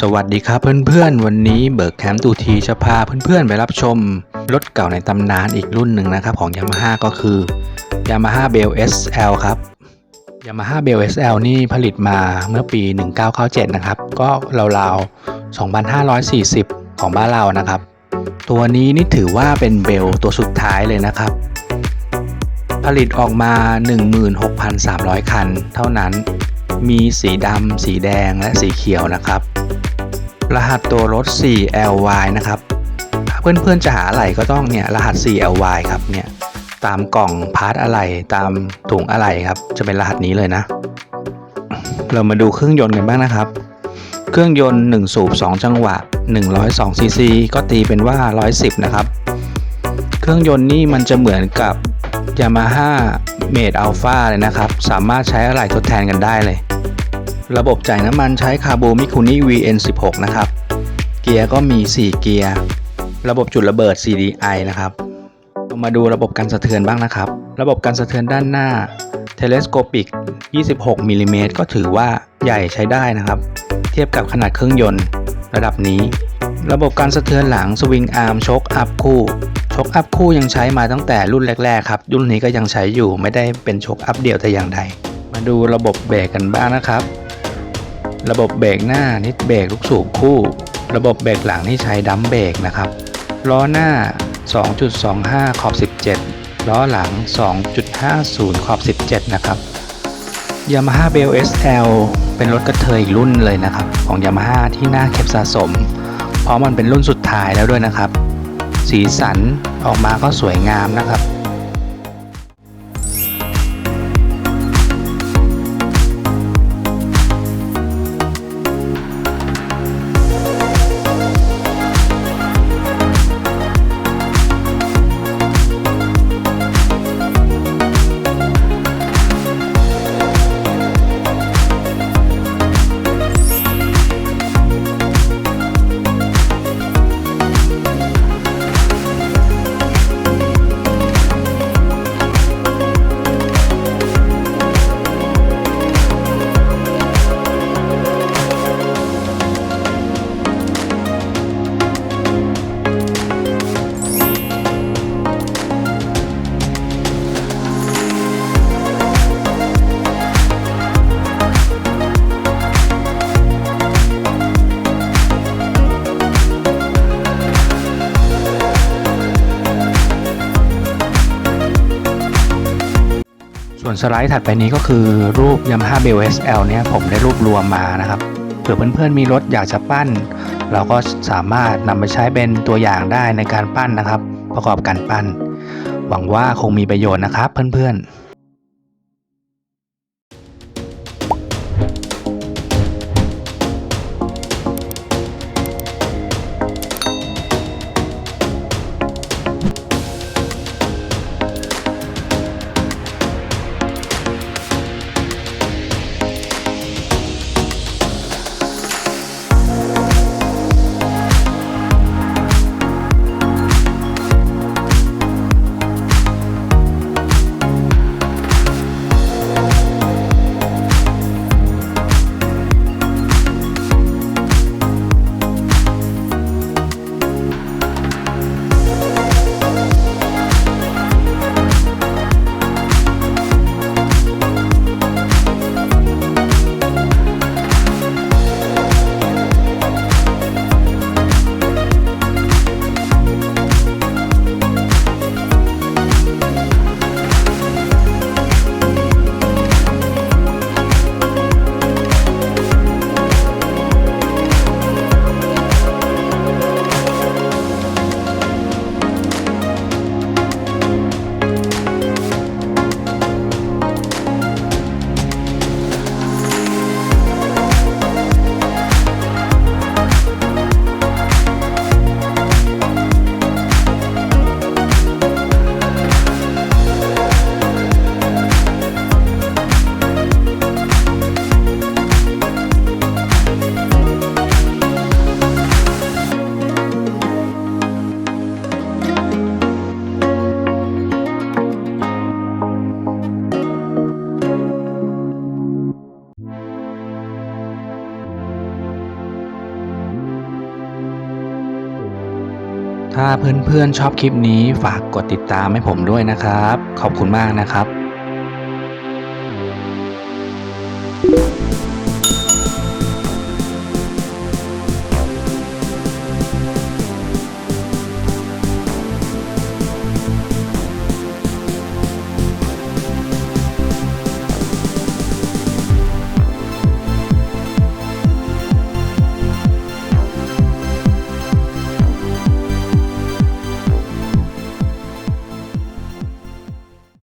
สวัสดีครับเพื่อนๆ วันนี้เบิร์กแคมป์ตูทีจะพาเพื่อนๆ ไปรับชม รถเก่าในตำนานอีกรุ่นหนึ่งนะครับ ของ Yamaha ก็คือ Yamaha Bell SL ครับ Yamaha Bell SL นี่ผลิตมาเมื่อปี 1997 นะครับ ก็ราวๆ 2,540 ของบ้านเรานะครับ ตัวนี้นี่ถือว่าเป็นเบลตัวสุดท้ายเลยนะครับ ผลิตออกมา 16,300 คัน เท่านั้นมีสีดำ สีแดงและสีเขียวนะครับ รหัสตัวรถ 4LY นะครับถ้าเพื่อนๆจะหาอะไรก็ต้องเนี่ยรหัส 4LY ครับเนี่ยตามกล่องพาร์ทอะไรตามถุงอะไรครับ จะเป็นรหัสนี้เลยนะ เรามาดูเครื่องยนต์กันบ้างนะครับ เครื่องยนต์ 1 สูบ 2 จังหวะ 102 ซีซีก็ตีเป็นว่า 110 นะครับ เครื่องยนต์นี่มันจะเหมือนกับ Yamaha Made Alpha เลยนะครับ สามารถใช้อะไรทดแทนกันได้เลย ระบบจ่ายน้ำมันใช้คาร์บูมิคุนิ VN16 นะครับ เกียร์ก็มี 4 เกียร์ ระบบจุดระเบิด CDI นะครับเรามาดูระบบการสะเทือนบ้างนะครับ ระบบการสะเทือนด้านหน้า Telescopic 26มิลลิเมตรก็ถือว่าใหญ่ใช้ได้นะครับ เทียบกับขนาดเครื่องยนต์ระดับนี้ ระบบการสะเทือนหลังสวิงอาร์มช็อคอัพคู่ช็อคอัพคู่ยังใช้มาตั้งแต่รุ่นแรกๆครับ รุ่นนี้ก็ยังใช้อยู่ไม่ได้เป็นช็อคอัพเดียวแต่อย่างใด มาดูระบบเบรกกันบ้างนะครับ ระบบเบรกหน้านิดเบรกลูกสูบคู่ ระบบเบรกหลังที่ใช้ดัมเบรกนะครับ ล้อหน้า 2.25 ขอบ 17 ล้อหลัง 2.50 ขอบ 17 นะครับ Yamaha Bell SL เป็นรถกระเทยอีกรุ่นเลยนะครับ ของ Yamaha ที่น่าเก็บสะสม เพราะมันเป็นรุ่นสุดท้ายแล้วด้วยนะครับ สีสันออกมาก็สวยงามนะครับ วนสไลด์ถัดไปนี้ก็คือรูป Yamaha b s l เนี่ยผมได้รวบรวมมานะครับ เผื่อเพื่อนๆมีรถอยากจะปั้น เราก็สามารถนำไปใช้เป็นตัวอย่างได้ในการปั้นนะครับ ประกอบการปั้น หวังว่าคงมีประโยชน์นะครับเพื่อนๆ ถ้าเพื่อนๆชอบคลิปนี้ฝากกดติดตามให้ผมด้วยนะครับ ขอบคุณมากนะครับ